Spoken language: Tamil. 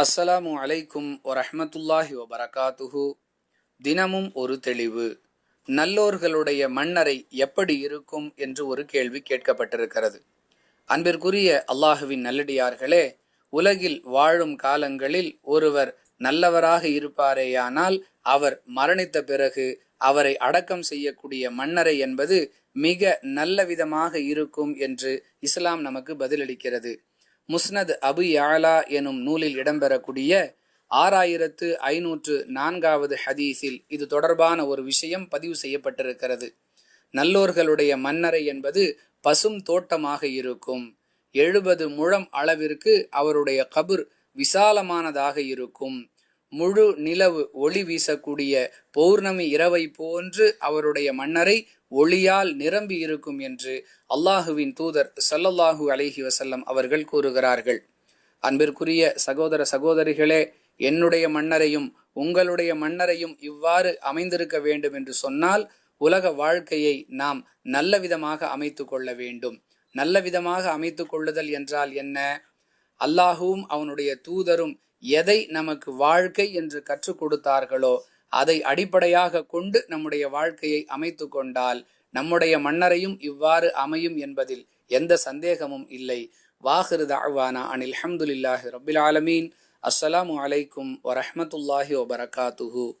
அஸ்ஸலாமு அலைக்கும் வரஹமத்துல்லாஹி வபரகாத்துஹு. தினமும் ஒரு தெளிவு. நல்லோர்களுடைய மன்னரை எப்படி இருக்கும் என்று ஒரு கேள்வி கேட்கப்பட்டிருக்கிறது. அன்பிற்குரிய அல்லாஹுவின் நல்லடியார்களே உலகில் வாழும் காலங்களில் ஒருவர் நல்லவராக இருப்பாரேயானால் அவர் மரணித்த பிறகு அவரை அடக்கம் செய்யக்கூடிய மன்னரை என்பது மிக நல்ல விதமாக இருக்கும் என்று இஸ்லாம் நமக்கு பதிலளிக்கிறது. முஸ்னத் அபு யாலா எனும் நூலில் இடம்பெறக்கூடிய ஆறாயிரத்து ஐநூற்று நான்காவது ஹதீஸில் இது தொடர்பான ஒரு விஷயம் பதிவு செய்யப்பட்டிருக்கிறது. நல்லோர்களுடைய மன்னரை என்பது பசும் தோட்டமாக இருக்கும். எழுபது முழம் அளவிற்கு அவருடைய கபுர் விசாலமானதாக இருக்கும். முழு நிலவு ஒளி வீசக்கூடிய பௌர்ணமி இரவை போன்று அவருடைய மன்னரை ஒளியால் நிரம்பி இருக்கும் என்று அல்லாஹுவின் தூதர் சல்லல்லாஹு அலஹி வசல்லம் அவர்கள் கூறுகிறார்கள். அன்பிற்குரிய சகோதர சகோதரிகளே என்னுடைய மன்னரையும் உங்களுடைய மன்னரையும் இவ்வாறு அமைந்திருக்க வேண்டும் என்று சொன்னால் உலக வாழ்க்கையை நாம் நல்ல விதமாக அமைத்து கொள்ள வேண்டும். நல்ல விதமாக அமைத்து கொள்ளுதல் என்றால் என்ன? அல்லாஹுவும் அவனுடைய தூதரும் எதை நமக்கு வாழ்க்கை என்று கற்றுக் கொடுத்தார்களோ அதை அடிப்படையாக கொண்டு நம்முடைய வாழ்க்கையை அமைத்து கொண்டால் நம்முடைய மன்னரையும் இவ்வாறு அமையும் என்பதில் எந்த சந்தேகமும் இல்லை. வாஹிரு தாழ்வானா அனில் அஹமதுல்லாஹி ரபில் ஆலமீன். அஸ்ஸலாமு அலைக்கும் வரஹமத்துல்லாஹி வபரகாத்துஹூ.